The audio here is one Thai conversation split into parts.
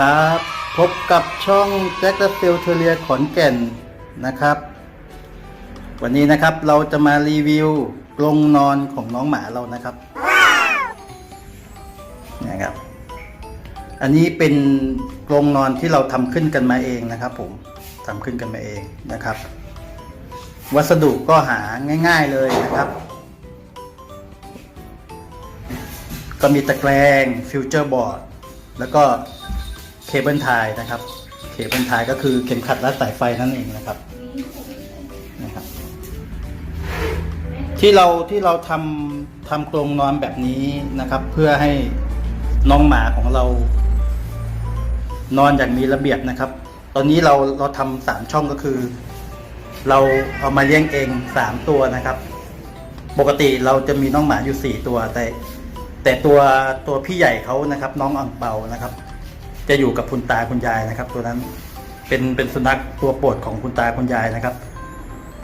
ครับ พบกับช่องแจ็คเดอะเซลเทเรียขอนแก่นนะครับ วันนี้นะครับเราจะมารีวิวกรงนอนของน้องหมาเรานะครับนะครับ อันนี้เป็นกรงนอนที่เราทำขึ้นกันมาเองนะครับ ผมทำขึ้นกันมาเองนะครับ วัสดุก็หาง่าย ๆเลยนะครับก็มีตะแกรงฟิวเจอร์บอร์ดแล้วก็ เคเบิลไทยนะครับ เคเบิลไทยก็คือเข็มขัดรัดสายไฟนั่นเองนะครับนะครับ ที่เราที่เราทำทำกรงนอนแบบนี้นะครับ เพื่อให้น้องหมาของเรา นอนอย่างมีระเบียบนะครับ ตอนนี้เราเราทำสามช่องก็คือ เราเอามาเลี้ยงเองสามตัวนะครับ ปกติเราจะมีน้องหมาอยู่สี่ตัวแต่แต่ตัวตัวพี่ใหญ่เขานะครับ น้องอ่องเปานะครับ จะอยู่กับคุณตาคุณยายนะครับ ตัวนั้นเป็นเป็นสุนัขตัวโปรดของคุณตาคุณยายนะครับ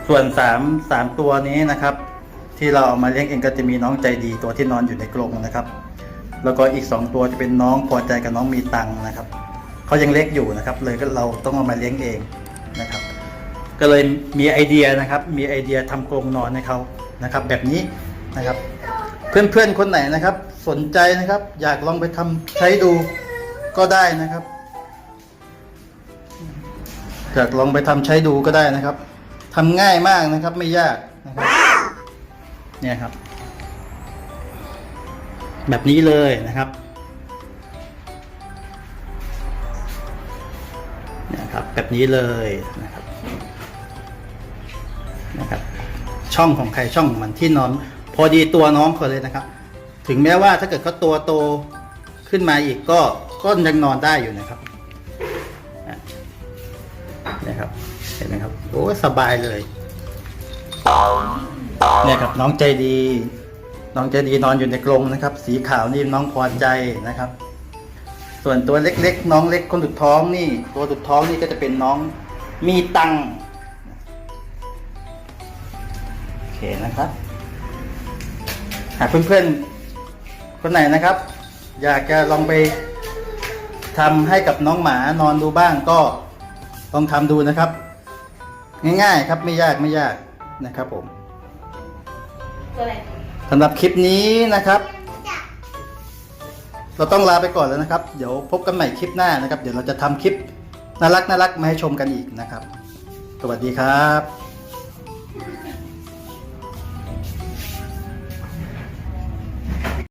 ส่วนสามสามตัวนี้นะครับ ที่เราเอามาเลี้ยงเองก็จะมีน้องใจดีตัวที่นอนอยู่ในกรงนะครับ แล้วก็อีกสองตัวจะเป็นน้องพอใจกับน้องมีตังค์นะครับเขายังเล็กอยู่นะครับ เลยก็เราต้องเอามาเลี้ยงเองนะครับ ก็เลยมีไอเดียนะครับ มีไอเดียทำกรงนอนให้เขานะครับ แบบนี้นะครับ เพื่อนๆคนไหนนะครับ สนใจนะครับ อยากลองไปทำใช้ดู ก็ได้นะครับอยากลองไปทำใช้ดูก็ได้นะครับทำง่ายมากนะครับไม่ยากนะครับเนี่ยครับ แบบนี้เลยนะครับเนี่ยครับ แบบนี้เลยนะครับนะครับ ช่องของใครช่องของมันที่นอน พอดีตัวน้องเขาเลยนะครับ ถึงแม้ว่าถ้าเกิดเขาตัวโตขึ้นมาอีกก็ ก็ยังนอนได้อยู่นะครับนะครับ เห็นไหมครับ โอ้สบายเลย เนี่ยครับน้องใจดี น้องใจดีนอนอยู่ในกรงนะครับ สีขาวนี่น้องพอใจนะครับ ส่วนตัวเล็กๆ น้องเล็กคนสุดท้องนี่ ตัวสุดท้องนี่ก็จะเป็นน้องมีตังโอเคนะครับ หากเพื่อนๆคนไหนนะครับ อยากจะลองไป ทำให้กับน้องหมานอนดูบ้างก็ลองทำดูนะครับ ง่ายๆครับไม่ยากไม่ยากนะครับผมสำหรับคลิปนี้นะครับ เราต้องลาไปก่อนแล้วนะครับ เดี๋ยวพบกันใหม่คลิปหน้านะครับ เดี๋ยวเราจะทำคลิปน่ารักน่ารักมาให้ชมกันอีกนะครับ สวัสดีครับ